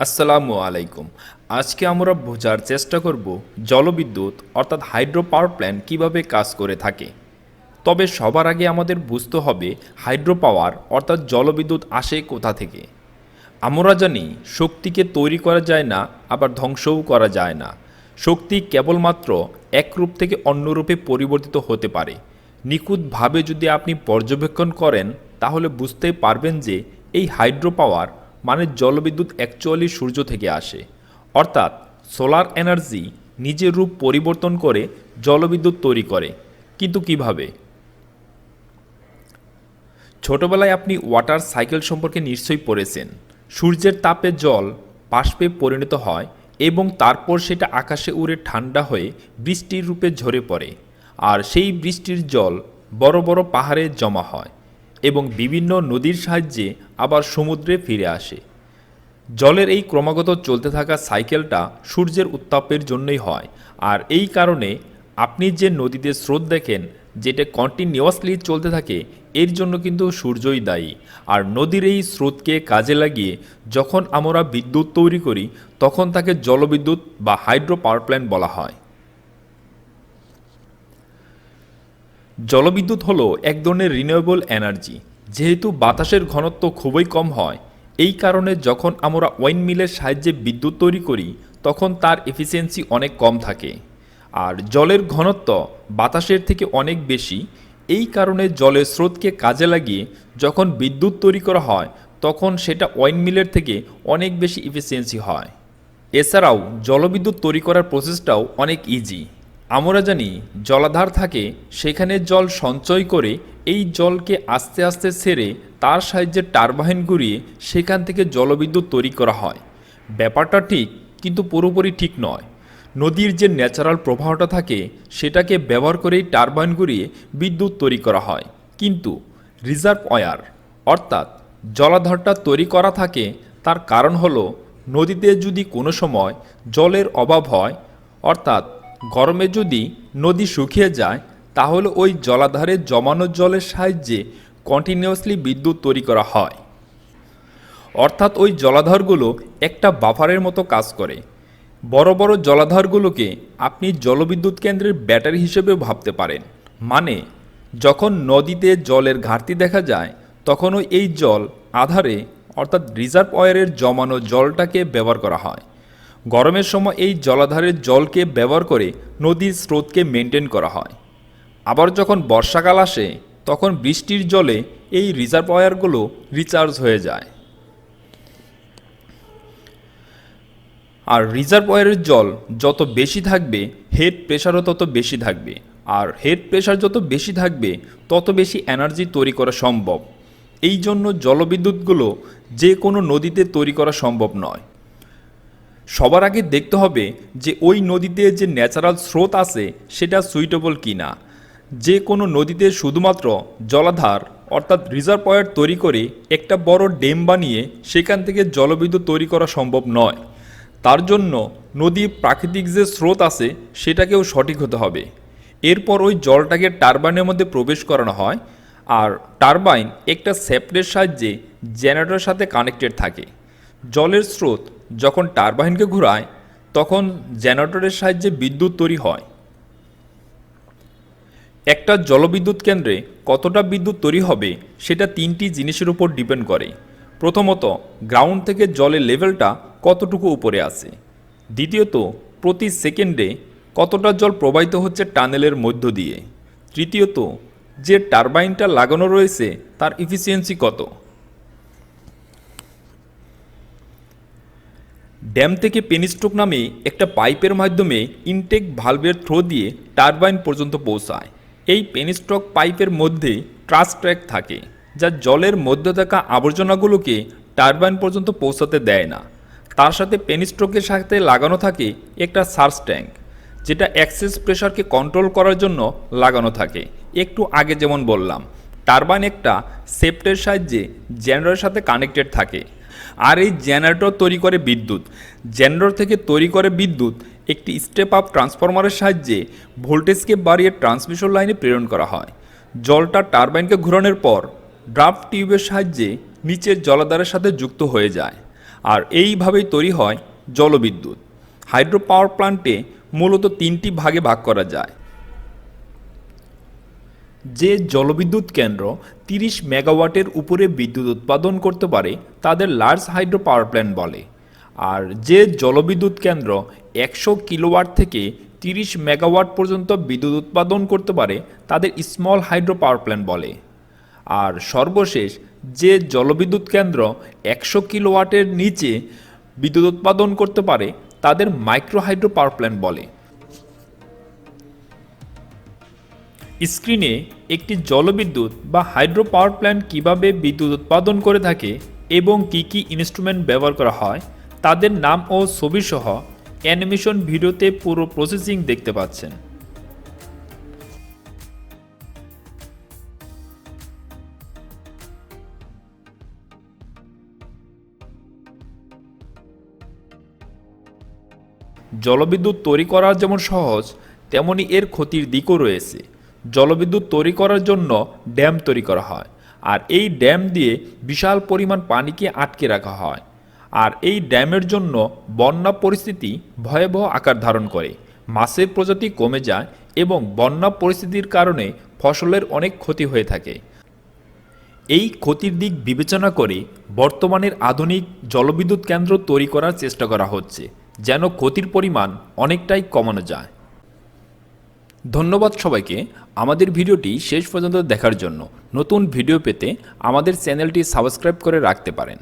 আসসালামু আলাইকুম। আজকে আমরা বোঝার চেষ্টা করব জলবিদ্যুৎ অর্থাৎ হাইড্রো পাওয়ার প্ল্যান্ট কীভাবে কাজ করে থাকে। তবে সবার আগে আমাদের বুঝতে হবে হাইড্রো পাওয়ার অর্থাৎ জলবিদ্যুৎ আসে কোথা থেকে। আমরা জানি শক্তিকে তৈরি করা যায় না, আবার ধ্বংসও করা যায় না। শক্তি কেবলমাত্র এক রূপ থেকে অন্য রূপে পরিবর্তিত হতে পারে। নিখুঁতভাবে যদি আপনি পর্যবেক্ষণ করেন, তাহলে বুঝতে পারবেন যে এই হাইড্রো পাওয়ার মানে জলবিদ্যুৎ অ্যাকচুয়ালি সূর্য থেকে আসে। অর্থাৎ সোলার এনার্জি নিজের রূপ পরিবর্তন করে জলবিদ্যুৎ তৈরি করে। কিন্তু কীভাবে? ছোটবেলায় আপনি ওয়াটার সাইকেল সম্পর্কে নিশ্চয়ই পড়েছেন। সূর্যের তাপে জল বাষ্পে পরিণত হয় এবং তারপর সেটা আকাশে উড়ে ঠান্ডা হয়ে বৃষ্টির রূপে ঝরে পড়ে। আর সেই বৃষ্টির জল বড় বড় পাহাড়ে জমা হয়। এবং বিভিন্ন নদীর সাহায্যে আবার সমুদ্রে ফিরে আসে। জলের এই ক্রমাগত চলতে থাকা সাইকেলটা সূর্যের উত্তাপের জন্যই হয়। আর এই কারণে আপনি যে নদীতে স্রোত দেখেন, যেটা কন্টিনিউয়াসলি চলতে থাকে, এর জন্য কিন্তু সূর্যই দায়ী। আর নদীর এই স্রোতকে কাজে লাগিয়ে যখন আমরা বিদ্যুৎ তৈরি করি, তখন তাকে জলবিদ্যুৎ বা হাইড্রো পাওয়ার প্ল্যান্ট বলা হয়। জলবিদ্যুৎ হলো এক ধরনের রিনিউয়েবল এনার্জি যেহেতু বাতাসের ঘনত্ব খুবই কম হয়, এই কারণে যখন আমরা ওয়াইন মিলের সাহায্যে বিদ্যুৎ তৈরি করি, তখন তার এফিসিয়েন্সি অনেক কম থাকে। আর জলের ঘনত্ব বাতাসের থেকে অনেক বেশি, এই কারণে জলের স্রোতকে কাজে লাগিয়ে যখন বিদ্যুৎ তৈরি করা হয়, তখন সেটা ওয়াইন মিলের থেকে অনেক বেশি এফিসিয়েন্সি হয়। এছাড়াও জলবিদ্যুৎ তৈরি করার প্রসেসটাও অনেক ইজি আমরা জানি জলাধার থাকে, সেখানে জল সঞ্চয় করে এই জলকে আস্তে আস্তে ছেড়ে তার সাহায্যে টারবাইন ঘুরিয়ে সেখান থেকে জলবিদ্যুৎ তৈরি করা হয়। ব্যাপারটা ঠিক, কিন্তু পুরোপুরি ঠিক নয়। নদীর যে ন্যাচারাল প্রবাহটা থাকে, সেটাকে ব্যবহার করেই টারবাইন ঘুরিয়ে বিদ্যুৎ তৈরি করা হয়। কিন্তু রিজার্ভ ওয়ার, অর্থাৎ জলাধারটা তৈরি করা থাকে, তার কারণ হলো নদীতে যদি কোনো সময় জলের অভাব হয়, অর্থাৎ গরমে যদি নদী শুকিয়ে যায়, তাহলে ওই জলাধারে জমানো জলের সাহায্যে কন্টিনিউয়াসলি বিদ্যুৎ তৈরি করা হয়। অর্থাৎ ওই জলাধারগুলো একটা বাফারের মতো কাজ করে। বড় বড় জলাধারগুলোকে আপনি জলবিদ্যুৎ কেন্দ্রের ব্যাটারি হিসেবে ভাবতে পারেন। মানে যখন নদীতে জলের ঘাটতি দেখা যায় তখনও এই জল আধারে, অর্থাৎ রিজার্ভ ওয়ারের জমানো জলটাকে ব্যবহার করা হয়। গরমের সময় এই জলাধারের জলকে ব্যবহার করে নদীর স্রোতকে মেনটেন করা হয়। আবার যখন বর্ষাকাল আসে, তখন বৃষ্টির জলে এই রিজার্ভয়ারগুলো রিচার্জ হয়ে যায়। আর রিজার্ভয়ারের জল যত বেশি থাকবে হেড প্রেশারও তত বেশি থাকবে। আর হেড প্রেশার যত বেশি থাকবে, তত বেশি এনার্জি তৈরি করা সম্ভব। এই জন্য জলবিদ্যুৎগুলো যে কোনো নদীতে তৈরি করা সম্ভব নয়। সবার আগে দেখতে হবে যে ওই নদীতে যে ন্যাচারাল স্রোত আছে, সেটা সুইটেবল কি না যে কোনো নদীতে শুধুমাত্র জলাধার অর্থাৎ রিজার্ভয়ার তৈরি করে একটা বড় ডেম বানিয়ে সেখান থেকে জলবিদ্যুৎ তৈরি করা সম্ভব নয়। তার জন্য নদীর প্রাকৃতিক যে স্রোত আছে, সেটাকেও সঠিক হতে হবে। এরপর ওই জলটাকে টারবাইনের মধ্যে প্রবেশ করানো হয় আর টারবাইন একটা সেপ্টের সাহায্যে জেনারেটরের সাথে কানেক্টেড থাকে। জলের স্রোত যখন টারবাইনকে ঘোরায়, তখন জেনারেটরের সাহায্যে বিদ্যুৎ তৈরি হয়। একটা জলবিদ্যুৎ কেন্দ্রে কতটা বিদ্যুৎ তৈরি হবে, সেটা তিনটি জিনিসের উপর ডিপেন্ড করে। প্রথমত, গ্রাউন্ড থেকে জলের লেভেলটা কতটুকু উপরে আছে। দ্বিতীয়ত, প্রতি সেকেন্ডে কতটা জল প্রবাহিত হচ্ছে টানেলের মধ্য দিয়ে। তৃতীয়ত, যে টারবাইনটা লাগানো রয়েছে, তার ইফিসিয়েন্সি কত। ড্যাম থেকে পেনিস্ট্রোক নামে একটা পাইপের মাধ্যমে ইনটেক ভালভের থ্রো দিয়ে টারবাইন পর্যন্ত পৌঁছায়। এই পেনিস্ট্রক পাইপের মধ্যে ট্রাস ট্র্যাক থাকে, যা জলের মধ্যে থাকা আবর্জনাগুলোকে টারবাইন পর্যন্ত পৌঁছাতে দেয় না। তার সাথে পেনিস্ট্রোকের সাথে লাগানো থাকে একটা সার্চ ট্যাঙ্ক, যেটা অ্যাক্সেস প্রেশারকে কন্ট্রোল করার জন্য লাগানো থাকে। একটু আগে যেমন বললাম, টারবাইন একটা সেপ্টের সাহায্যে জেনারেটরের সাথে কানেক্টেড থাকে। আর এই জেনারেটর তৈরি করে বিদ্যুৎ। জেনারেটর থেকে তৈরি করে বিদ্যুৎ একটি স্টেপ আপ ট্রান্সফরমারের সাহায্যে ভোল্টেজকে বাড়িয়ে ট্রান্সমিশন লাইনে প্রেরণ করা হয়। জলটা টারবাইনকে ঘোরানোর পর ড্রাফট টিউবের সাহায্যে নিচের জলাধারের সাথে যুক্ত হয়ে যায়। আর এইভাবেই তৈরি হয় জলবিদ্যুৎ। হাইড্রো পাওয়ার প্ল্যান্টে মূলত তিনটি ভাগে ভাগ করা যায়। যে জলবিদ্যুৎ কেন্দ্র তিরিশ মেগাওয়াটের উপরে বিদ্যুৎ উৎপাদন করতে পারে, তাদের লার্জ হাইড্রো পাওয়ার প্ল্যান্ট বলে। আর যে জলবিদ্যুৎ কেন্দ্র একশো কিলোওয়াট থেকে তিরিশ মেগাওয়াট পর্যন্ত বিদ্যুৎ উৎপাদন করতে পারে, তাদের স্মল হাইড্রো পাওয়ার প্ল্যান্ট বলে। আর সর্বশেষ, যে জলবিদ্যুৎ কেন্দ্র একশো কিলোওয়াটের নিচে বিদ্যুৎ উৎপাদন করতে পারে, তাদের মাইক্রো হাইড্রো পাওয়ার প্ল্যান্ট বলে। স্ক্রিনে একটি জলবিদ্যুৎ বা হাইড্রো পাওয়ার প্ল্যান্ট কীভাবে বিদ্যুৎ উৎপাদন করে থাকে এবং কি কি ইনস্ট্রুমেন্ট ব্যবহার করা হয়, তাদের নাম ও ছবি সহ অ্যানিমেশন ভিডিওতে পুরো প্রসেসিং দেখতে পাচ্ছেন। জলবিদ্যুৎ তৈরি করা যেমন সহজ, তেমনি এর ক্ষতির দিকও রয়েছে। জলবিদ্যুৎ তৈরি করার জন্য ড্যাম তৈরি করা হয়। আর এই ড্যাম দিয়ে বিশাল পরিমাণ পানিকে আটকে রাখা হয়। আর এই ড্যামের জন্য বন্যা পরিস্থিতি ভয়াবহ আকার ধারণ করে। মাছের প্রজাতি কমে যায় এবং বন্যা পরিস্থিতির কারণে ফসলের অনেক ক্ষতি হয়ে থাকে। এই ক্ষতির দিক বিবেচনা করে বর্তমানের আধুনিক জলবিদ্যুৎ কেন্দ্র তৈরি করার চেষ্টা করা হচ্ছে, যেন ক্ষতির পরিমাণ অনেকটাই কমানো যায়। ধন্যবাদ সবাইকে আমাদের ভিডিওটি শেষ পর্যন্ত দেখার জন্য নতুন ভিডিও পেতে আমাদের চ্যানেলটি সাবস্ক্রাইব করে রাখতে পারেন।